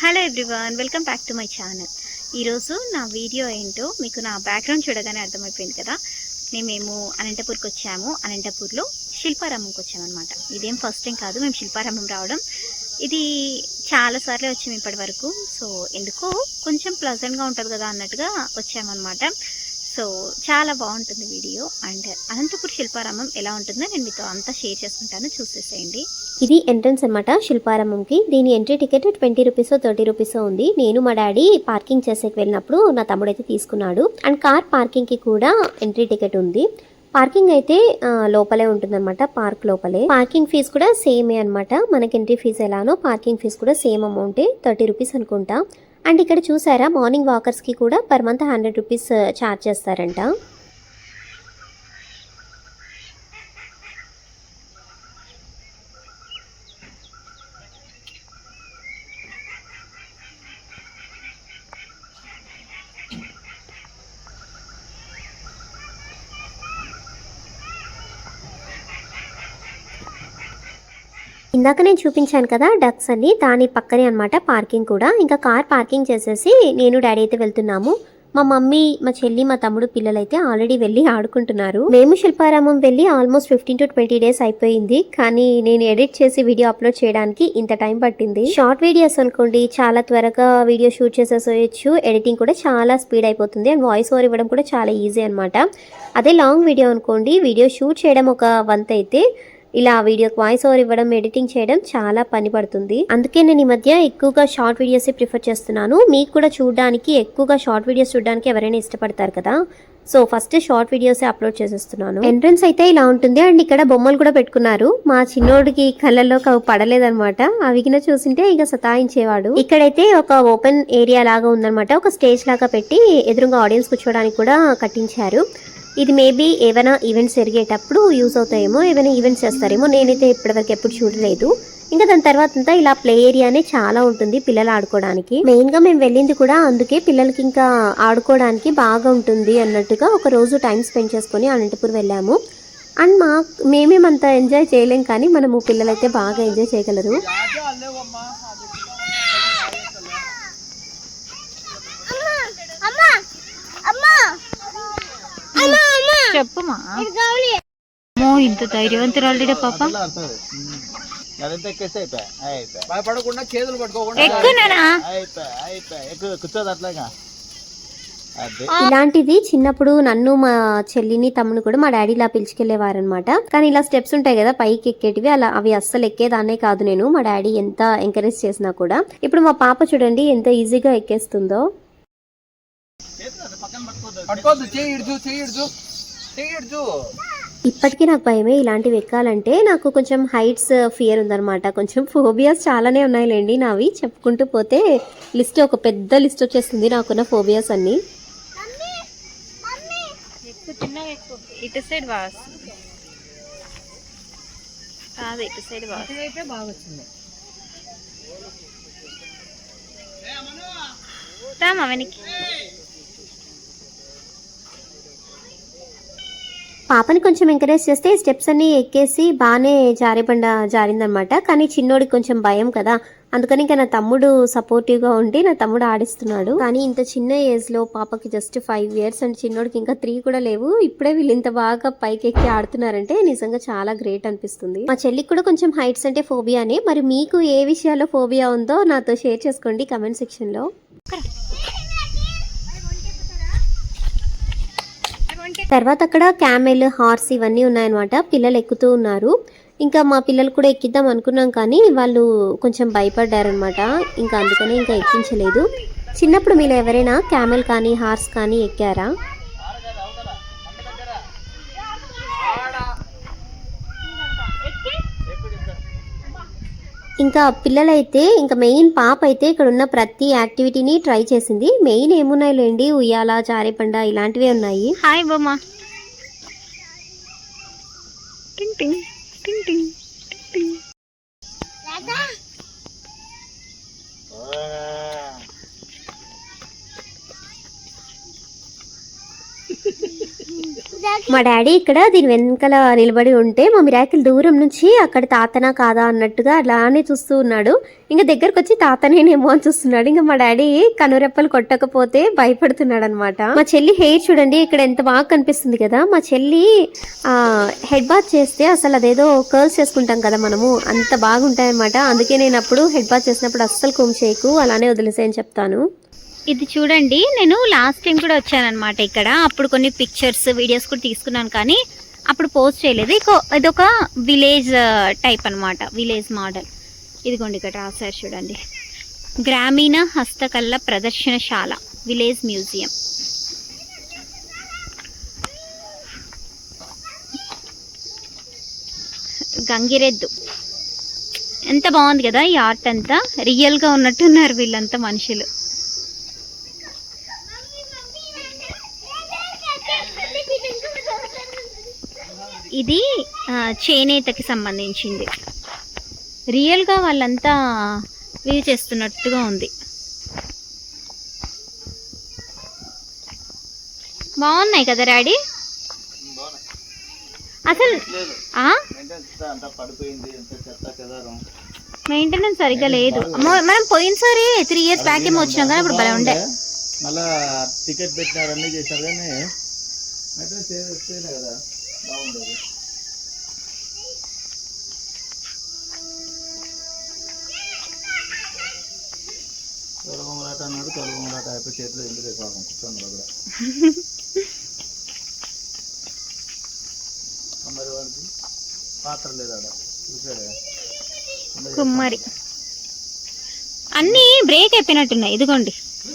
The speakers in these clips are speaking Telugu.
Hello everyone welcome back to my channel ఈరోజు నా వీడియో ఏంటో మీకు నా బ్యాక్గ్రౌండ్ చూడగానే అర్థమైపోయింది కదా. మేము మేము అనంతపూర్కి వచ్చాము. అనంతపూర్లో శిల్పారామంకి వచ్చామన్నమాట. ఇదేం ఫస్ట్ టైం కాదు మేము శిల్పారామం రావడం. ఇది చాలాసార్లు వచ్చాము ఇప్పటి వరకు సో ఎందుకో కొంచెం ప్లజెంట్గా ఉంటుంది కదా అన్నట్టుగా వచ్చామన్నమాట. సో చాలా బాగుంటుంది వీడియో. అండ్ అనంతపురి శిల్పారామం ఎలా ఉంటుందో నేను మీతో అంతా షేర్ చేసుకుంటాను. చూసేసేయండి. ఇది ఎంట్రన్స్ అన్నమాట శిల్పారామంకి. దీని entry ticket twenty rupees thirty rupees ఉంది. నేను మా డాడీ పార్కింగ్ చేసేకి వెళ్ళినప్పుడు నా తమ్ముడు అయితే తీసుకున్నాడు. అండ్ కార్ పార్కింగ్కి కూడా ఎంట్రీ టికెట్ ఉంది. పార్కింగ్ అయితే లోపలే ఉంటుందన్నమాట. పార్క్ లోపలే. పార్కింగ్ ఫీజు కూడా సేమే అన్నమాట. మనకి ఎంట్రీ ఫీజు ఎలానో పార్కింగ్ ఫీజు కూడా సేమ్ అమౌంటే థర్టీ రూపీస్ అనుకుంటా. అండ్ ఇక్కడ చూసారా మార్నింగ్ వాకర్స్కి కూడా per month hundred rupees charge చేస్తారంట. ఇందాక నేను చూపించాను కదా డక్స్ అని దాని పక్కనే అనమాట పార్కింగ్ కూడా. ఇంకా కార్ పార్కింగ్ చేసేసి నేను డాడీ అయితే వెళ్తున్నాము. మా మమ్మీ మా చెల్లి మా తమ్ముడు పిల్లలైతే ఆల్రెడీ వెళ్ళి ఆడుకుంటున్నారు. మేము శిల్పారామం వెళ్ళి almost fifteen to twenty days అయిపోయింది. కానీ నేను ఎడిట్ చేసి వీడియో అప్లోడ్ చేయడానికి ఇంత టైం పట్టింది. షార్ట్ వీడియోస్ అనుకోండి చాలా త్వరగా వీడియో షూట్ చేసేసేయచ్చు. ఎడిటింగ్ కూడా చాలా స్పీడ్ అయిపోతుంది అండ్ వాయిస్ ఓవర్ ఇవ్వడం కూడా చాలా ఈజీ అనమాట అదే లాంగ్ వీడియో అనుకోండి వీడియో షూట్ చేయడం ఒక వంత అయితే ఇలా వీడియోకి వాయిస్ ఓవర్ ఇవ్వడం ఎడిటింగ్ చేయడం చాలా పని పడుతుంది. అందుకే నేను ఈ మధ్య ఎక్కువగా షార్ట్ వీడియోస్ ప్రిఫర్ చేస్తున్నాను. మీకు కూడా చూడడానికి ఎక్కువగా షార్ట్ వీడియోస్ చూడడానికి ఎవరైనా ఇష్టపడతారు కదా? So first short videos upload చేసేస్తున్నాను. ఎంట్రన్స్ అయితే ఇలా ఉంటుంది. అండ్ ఇక్కడ బొమ్మలు కూడా పెట్టుకున్నారు. మా చిన్నోడికి కళ్ళల్లో అవి పడలేదన్నమాట. అవి చూసింటే ఇక సతాయించేవాడు. ఇక్కడైతే ఒక ఓపెన్ ఏరియా లాగా ఉందన్నమాట. ఒక స్టేజ్ లాగా పెట్టి ఎదురుగా ఆడియన్స్ కూర్చోడానికి కూడా కట్టించారు. ఇది మేబీ ఏమైనా ఈవెంట్స్ జరిగేటప్పుడు యూస్ అవుతాయేమో ఏమైనా ఈవెంట్స్ చేస్తారేమో నేనైతే ఇప్పటివరకు ఎప్పుడు చూడలేదు. ఇంకా దాని తర్వాత అంతా ఇలా ప్లే ఏరియానే చాలా ఉంటుంది పిల్లలు ఆడుకోవడానికి. మెయిన్గా మేము వెళ్ళింది కూడా అందుకే పిల్లలకి ఇంకా ఆడుకోవడానికి బాగా ఉంటుంది అన్నట్టుగా ఒక రోజు టైం స్పెండ్ చేసుకొని అనంతపూర్ వెళ్ళాము. అండ్ మా మేమేమంత ఎంజాయ్ చేయలేం కానీ మనము పిల్లలైతే బాగా ఎంజాయ్ చేయగలరు. చెప్పుమా? అమ్మో ఇంత ధైర్యవంతురాలుడే పాప. భయపడకుండా చేతులు పట్టుకోకుండా కూర్చోదు అట్లాగా. ఇలాంటిది చిన్నప్పుడు నన్ను మా చెల్లిని తమ్ముని కూడా మా డాడీ ఇలా పిలుచుకెళ్ళేవారు అనమాట కానీ ఇలా స్టెప్స్ ఉంటాయి కదా పైకి ఎక్కేటివి అలా అవి అస్సలు ఎక్కేదాన్నే కాదు నేను. మా డాడీ ఎంత ఎంకరేజ్ చేసినా కూడా. ఇప్పుడు మా పాప చూడండి ఎంత ఈజీగా ఎక్కేస్తుందో. ఇప్పటికీ నాకు భయమే ఇలాంటివి ఎక్కాలంటే. నాకు కొంచెం హైట్స్ ఫియర్ ఉందన్నమాట. కొంచెం ఫోబియాస్ చాలానే ఉన్నాయిలేండి నావి. చెప్పుకుంటూ పోతే లిస్ట్ ఒక పెద్ద లిస్ట్ వచ్చేస్తుంది నాకున్న ఫోబియాస్ అన్ని. ఇటు సైడ్ కాదు ఇటు సైడ్ బాగా వెనక్కి. పాపని కొంచెం ఎంకరేజ్ చేస్తే స్టెప్స్ అన్ని ఎక్కేసి బాగానే జారిబండ జారిందనమాట కానీ చిన్నోడికి కొంచెం భయం కదా. అందుకని ఇంకా నా తమ్ముడు సపోర్టివ్గా ఉండి నా తమ్ముడు ఆడిస్తున్నాడు. కానీ ఇంత చిన్న ఏజ్లో పాపకి జస్ట్ ఫైవ్ ఇయర్స్ అండ్ చిన్నోడికి ఇంకా త్రీ కూడా లేవు. ఇప్పుడే వీళ్ళు ఇంత బాగా పైకి ఎక్కి ఆడుతున్నారంటే నిజంగా చాలా గ్రేట్ అనిపిస్తుంది. మా చెల్లికి కూడా కొంచెం హైట్స్ అంటే ఫోబియానే మరి మీకు ఏ విషయాల్లో ఫోబియా ఉందో నాతో షేర్ చేసుకోండి కమెంట్ సెక్షన్లో తర్వాత అక్కడ క్యామెల్ హార్స్ ఇవన్నీ ఉన్నాయన్నమాట. పిల్లలు ఎక్కుతూ ఉన్నారు. ఇంకా మా పిల్లలు కూడా ఎక్కిద్దాం అనుకున్నాం కానీ వాళ్ళు కొంచెం భయపడ్డారనమాట ఇంకా అందుకని ఇంకా ఎక్కించలేదు. చిన్నప్పుడు మీరు ఎవరైనా క్యామెల్ కానీ హార్స్ కానీ ఎక్కారా? ఇంకా పిల్లలైతే ఇంకా మెయిన్ పాప అయితే ఇక్కడ ఉన్న ప్రతి యాక్టివిటీని ట్రై చేసింది. మెయిన్ ఏమున్నాయి లేండి ఉయ్యాల జారేపండ ఇలాంటివే ఉన్నాయి. హాయ్ బొమ్మ. మా డాడీ ఇక్కడ దీని వెనకాల నిలబడి ఉంటే మా మిరాకిల్ దూరం నుంచి అక్కడ తాతనా కాదా అన్నట్టుగా అలానే చూస్తూ ఉన్నాడు. ఇంకా దగ్గరకు వచ్చి తాతనేనేమో అని చూస్తున్నాడు. ఇంకా మా డాడీ కనురెప్పలు కొట్టకపోతే భయపడుతున్నాడు అనమాట మా చెల్లి హెయిర్ చూడండి ఇక్కడ ఎంత బాగా కనిపిస్తుంది కదా. మా చెల్లి హెడ్ బాత్ చేస్తే అసలు అదేదో కర్ల్స్ చేసుకుంటాం కదా మనము. అంత బాగుంటాయి అనమాట అందుకే నేను అప్పుడు హెడ్ బాత్ చేసినప్పుడు అస్సలు కుమ్ చేయకు అలానే వదిలేసేయని చెప్తాను. ఇది చూడండి నేను లాస్ట్ టైం కూడా వచ్చానమాట ఇక్కడ. అప్పుడు కొన్ని పిక్చర్స్ వీడియోస్ కూడా తీసుకున్నాను కానీ అప్పుడు పోస్ట్ చేయలేదు. ఇది ఇదొక విలేజ్ టైప్ uh, అన్నమాట. విలేజ్ మోడల్ ఇదిగోండి ఇక్కడ రాశారు చూడండి. గ్రామీణ హస్తకళ ప్రదర్శనశాల విలేజ్ మ్యూజియం గంగిరెద్దు. ఎంత బాగుంది కదా ఈ ఆర్ట్ అంతా. రియల్గా ఉన్నట్టున్నారు వీళ్ళంతా మనుషులు. ఇది చేనేతకి సంబంధించింది. రియల్గా వాళ్ళంతా వీవ్ చేస్తున్నట్టుగా ఉంది. బాగున్నాయి కదా డాడీ? అసలు మెయింటెనెన్స్ సరిగ్గా లేదు. మనం పోయినసారి త్రీ ఇయర్స్ బ్యాక్ ఏమో వచ్చినాం కానీ ఇప్పుడు భలే ఉండే. మళ్ళా టికెట్ పెట్టినారు అన్నీ చేశారు కానీ కదా. బాగుండేది తొలగొంగలాట అన్నాడు తొలగొంగలాట అయిపోయి చేతిలో ఎందుకే పాపం కూర్చోండి దగ్గర మరి వాడికి పాత్ర లేదా చూసాడే కుమ్మరి. అన్నీ బ్రేక్ అయిపోయినట్టున్నాయి ఇదిగోండి.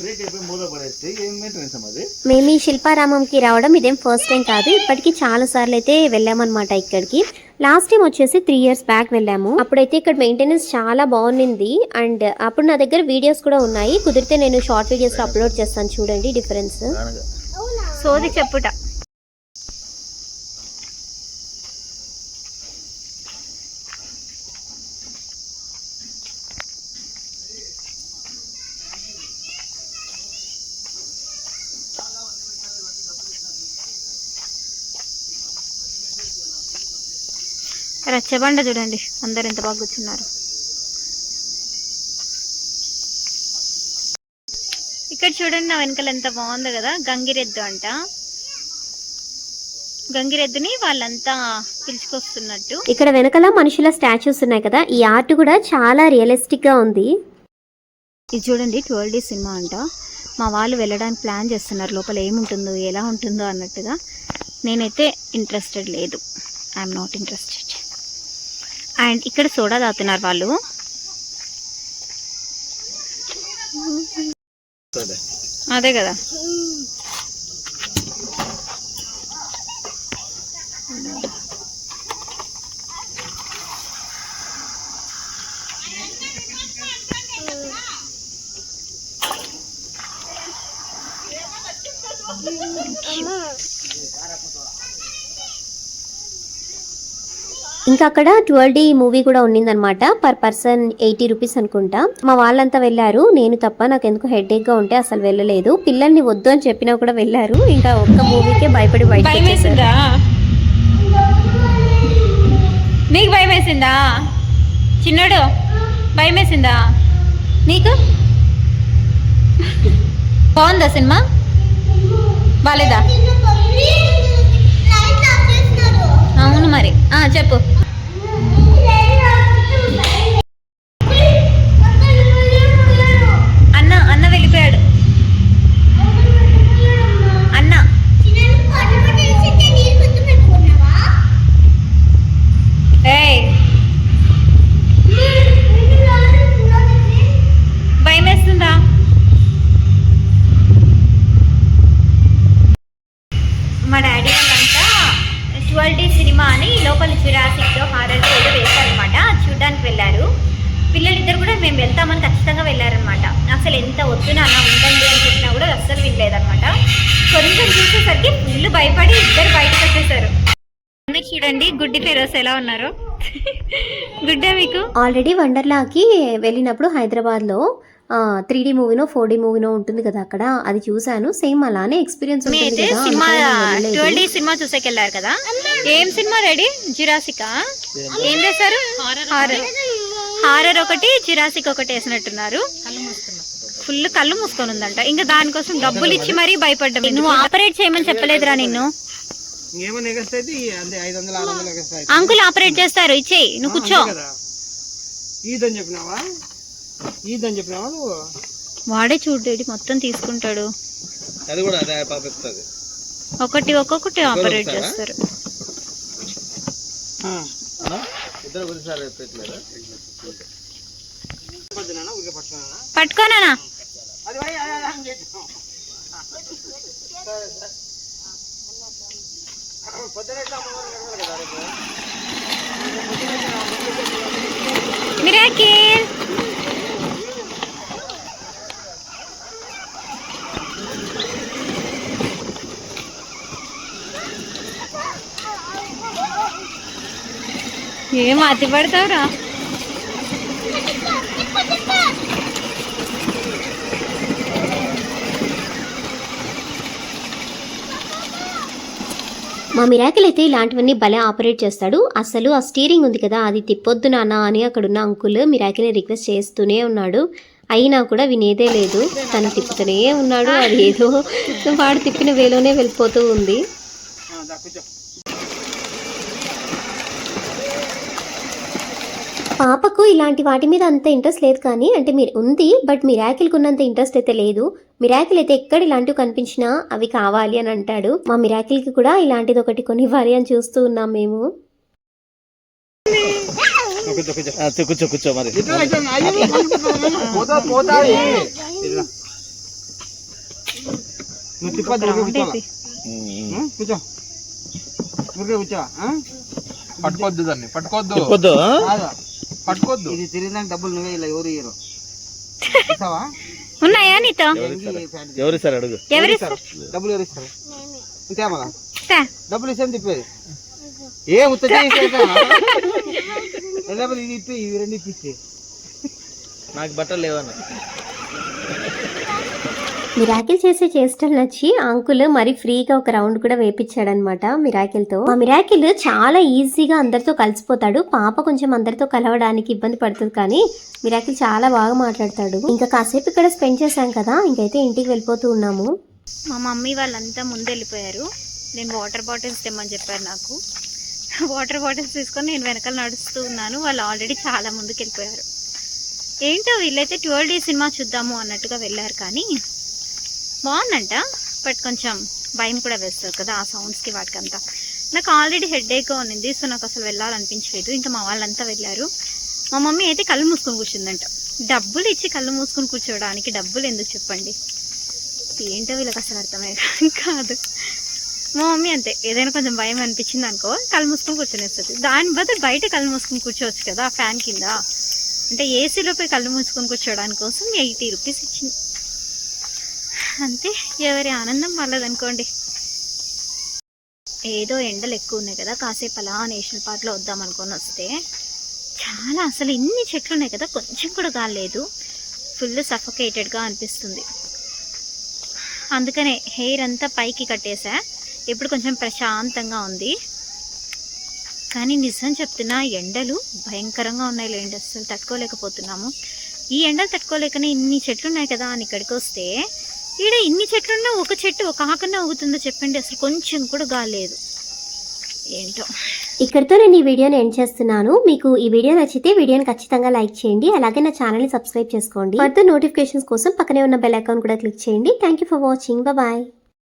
బ్రేక్ అయిపోయి మూల పడేస్తే ఏం మెయింటెనెన్స్ అది? మేము ఈ శిల్పారామంకి రావడం ఇదేం ఫస్ట్ టైం కాదు. ఇప్పటికి చాలా సార్లు అయితే వెళ్ళామన్నమాట ఇక్కడికి. లాస్ట్ టైం వచ్చేసి త్రీ ఇయర్స్ బ్యాక్ వెళ్ళాము. అప్పుడైతే ఇక్కడ మెయింటెనెన్స్ చాలా బాగుంది అండ్ అప్పుడు నా దగ్గర వీడియోస్ కూడా ఉన్నాయి. కుదిరితే నేను షార్ట్ వీడియోస్ అప్లోడ్ చేస్తాను. చూడండి డిఫరెన్స్ సోది చెప్పుట. రచ్చబండ చూడండి. అందరు ఎంత బాగా కూర్చున్నారు. ఇక్కడ చూడండి నా వెనకాల ఎంత బాగుంది కదా గంగిరెద్దు అంట. గంగిరెద్దుని వాళ్ళంతా పిలుచుకొస్తున్నట్టు. ఇక్కడ వెనకాల మనుషుల స్టాచ్యూస్ ఉన్నాయి కదా ఈ ఆర్ట్ కూడా చాలా రియలిస్టిక్గా ఉంది. ఇది చూడండి ట్వెల్వ్ డే సినిమా అంట. మా వాళ్ళు వెళ్ళడానికి ప్లాన్ చేస్తున్నారు లోపల ఏముంటుందో ఎలా ఉంటుందో అన్నట్టుగా. నేనైతే ఇంట్రెస్టెడ్ లేదు. ఐఎమ్ నాట్ ఇంట్రెస్టెడ్ అండ్ ఇక్కడ సోడా తాగుతున్నారు వాళ్ళు. అదే కదా. ఇంకా అక్కడ ట్వెల్వ్ డి మూవీ కూడా ఉన్నిందనమాట పర్ పర్సన్ ఎయిటీ రూపీస్ అనుకుంటా. మా వాళ్ళంతా వెళ్ళారు. నేను తప్ప నాకు ఎందుకు హెడేక్గా ఉంటే అసలు వెళ్ళలేదు. పిల్లల్ని వద్దు అని చెప్పినా కూడా వెళ్ళారు. ఇంకా ఒక్క మూవీకే భయపడి బయట నీకు భయం వేసిందా? చిన్నోడు భయం వేసిందా? నీకు? బాగుందా సినిమా? బాలేదా? అవును మరి. చెప్పు. ఉన్నారు? గుడ్డే మీకు? ఆల్రెడీ వండర్లాకి వెళ్ళినప్పుడు హైదరాబాద్లో త్రీ డీ మూవీనో ఫోర్ డీ మూవీనో ఉంటుంది కదా అక్కడ. అది చూశాను. సేమ్ అలానే ఎక్స్పీరియన్స్ ఉంటుంది సినిమా. ట్వెల్వ్ సినిమా చూసేకెళ్ళారు కదా? ఏం సినిమా రెడీ? జిరాసికా? ఏం చేశారు? హారర్. హారర్ ఒకటి జిరాసిక్ ఒకటి వేసినట్టున్నారు. ఫుల్ కళ్ళు మూసుకొని ఉందంట. ఇంకా దానికోసం డబ్బులు ఇచ్చి మరీ భయపడ్డా నువ్వు ఆపరేట్ చేయమని చెప్పలేదురా నిన్ను. అంతే ఐదు వందలు ఆరు వందలు అంకుల్ ఆపరేట్ చేస్తారు ఇచ్చేయి నువ్వు కూర్చో. కదా. ఈదని చెప్పినావా? ఈదని చెప్పినావా నువ్వు? వాడే చూడు మొత్తం తీసుకుంటాడు. అది కూడా అదే ఒకటి ఒక్కొక్కటి ఆపరేట్ చేస్తారు. పట్టుకోనా అది పోయి, అది, అది, అది చేద్దాం. పొద్దున ఎట్లా అమ్మవారు కడగాలి కదా రేపు? మిరాకిల్ ఏం అతి పడతావురా మా మిరాకిల్ అయితే ఇలాంటివన్నీ భలే ఆపరేట్ చేస్తాడు. అసలు ఆ స్టీరింగ్ ఉంది కదా అది తిప్పొద్దు నాన్న అని అక్కడున్న అంకుల్ మిరాకిల్ని రిక్వెస్ట్ చేస్తూనే ఉన్నాడు. అయినా కూడా వినేదే లేదు. తను తిప్పుతూనే ఉన్నాడు. అది ఏదో వాడు తిప్పిన వేలోనే వెళ్ళిపోతూ ఉంది. పాపకు ఇలాంటి వాటి మీద అంత ఇంట్రెస్ట్ లేదు కానీ అంటే మీరు ఉంది బట్ మిరాకిల్కి ఉన్నంత ఇంట్రెస్ట్ అయితే లేదు. మిరాకిల్ అయితే ఎక్కడ ఇలాంటివి కనిపించినా అవి కావాలి అని అంటాడు మా మిరాకిల్కి కూడా ఇలాంటిది ఒకటి కొనివ్వాలి అని చూస్తూ ఉన్నాం మేము కూర్చో, కూర్చో. మరి కూర్చో దాన్ని? కాదు పట్టుకోవద్దు ఇది తిరిగినాక డబ్బులు నువ్వే ఇలా ఎవరు ఇయ్యరు ఇస్తావా ఉన్నాయా నీతో? ఎవరు అడుగు? ఎవరు ఇస్తారు? డబ్బులు ఎవరు ఇస్తారు? డబ్బులు ఇస్తే తిప్పేది? ఏ ఉత్త డబ్బులు ఇది ఇప్పి ఇవి రెండు ఇప్పించి నాకు బట్టలు లేవన్న. మిరాకిల్ చేసే చేష్టలు నచ్చి అంకుల్ మరి ఫ్రీగా ఒక రౌండ్ కూడా వేపించాడనమాట మిరాకిల్తో. ఆ మా మిరాకిల్ చాలా ఈజీగా అందరితో కలిసిపోతాడు. పాప కొంచెం అందరితో కలవడానికి ఇబ్బంది పడుతుంది కానీ మిరాకిల్ చాలా బాగా మాట్లాడతాడు. ఇంకా కాసేపు ఇక్కడ స్పెండ్ చేశాం కదా ఇంకైతే ఇంటికి వెళ్ళిపోతూ ఉన్నాము. మా మమ్మీ వాళ్ళంతా ముందు వెళ్ళిపోయారు. నేను వాటర్ బాటిల్స్ తెమ్మని చెప్పారు నాకు. వాటర్ బాటిల్స్ తీసుకొని నేను వెనకాల నడుస్తూ ఉన్నాను. వాళ్ళు ఆల్రెడీ చాలా ముందుకు వెళ్ళిపోయారు. ఏంటో వీళ్ళైతే ట్వెల్వ్ డేస్ సినిమా చూద్దాము అన్నట్టుగా వెళ్ళారు కానీ బాగుందంట బట్ కొంచెం భయం కూడా వేస్తారు కదా ఆ సౌండ్స్కి వాటికంతా. నాకు ఆల్రెడీ హెడ్ ఏక్గా ఉన్నింది సో నాకు అసలు వెళ్ళాలనిపించలేదు. ఇంకా మా వాళ్ళంతా వెళ్ళారు. మా మమ్మీ అయితే కళ్ళు మూసుకొని కూర్చుందంట. డబ్బులు ఇచ్చి కళ్ళు మూసుకొని కూర్చోవడానికి డబ్బులు ఎందుకు చెప్పండి? ఏంటో వీళ్ళకి అసలు అర్థమే కాదు. మా మమ్మీ అంతే. ఏదైనా కొంచెం భయం అనిపించింది అనుకో కళ్ళు మూసుకొని కూర్చొనేస్తుంది. దాని బదులు బయట కళ్ళు మూసుకొని కూర్చోవచ్చు కదా ఫ్యాన్ కింద. అంటే ఏసీలో పోయి కళ్ళు మూసుకొని కూర్చోవడానికి కోసం ఎయిటీ రూపీస్ ఇచ్చింది. అంతే ఎవరి ఆనందం వాళ్ళదనుకోండి. ఏదో ఎండలు ఎక్కువ ఉన్నాయి కదా కాసేపు అలా నేషనల్ పార్క్లో వద్దాం అనుకొని వస్తే చాలా అసలు ఇన్ని చెట్లు ఉన్నాయి కదా కొంచెం కూడా కాలేదు ఫుల్ సఫోకేటెడ్గా అనిపిస్తుంది. అందుకనే హెయిర్ అంతా పైకి కట్టేశా ఇప్పుడు కొంచెం ప్రశాంతంగా ఉంది. కానీ నిజం చెప్తున్నా ఎండలు భయంకరంగా ఉన్నాయి లేండి అసలు తట్టుకోలేకపోతున్నాము. ఈ ఎండలు తట్టుకోలేకనే ఇన్ని చెట్లు ఉన్నాయి కదా అని ఇక్కడికి వస్తే ఈడ ఇన్ని చెట్లున్నా ఒక చెట్టు ఒక ఆకన్నా ఊగుతుందో చెప్పండి. అసలు కొంచెం కూడా గాలేదు ఏంటో. ఇక్కడితో నేను ఈ వీడియోని ఎండ్ చేస్తున్నాను. మీకు ఈ వీడియో నచ్చితే వీడియోని ఖచ్చితంగా లైక్ చేయండి. అలాగే నా ఛానల్ని సబ్స్క్రైబ్ చేసుకోండి. ఫర్దర్ నోటిఫికేషన్స్ కోసం పక్కనే ఉన్న బెల్ అకౌంట్ కూడా క్లిక్ చేయండి. Thank you for watching. Bye.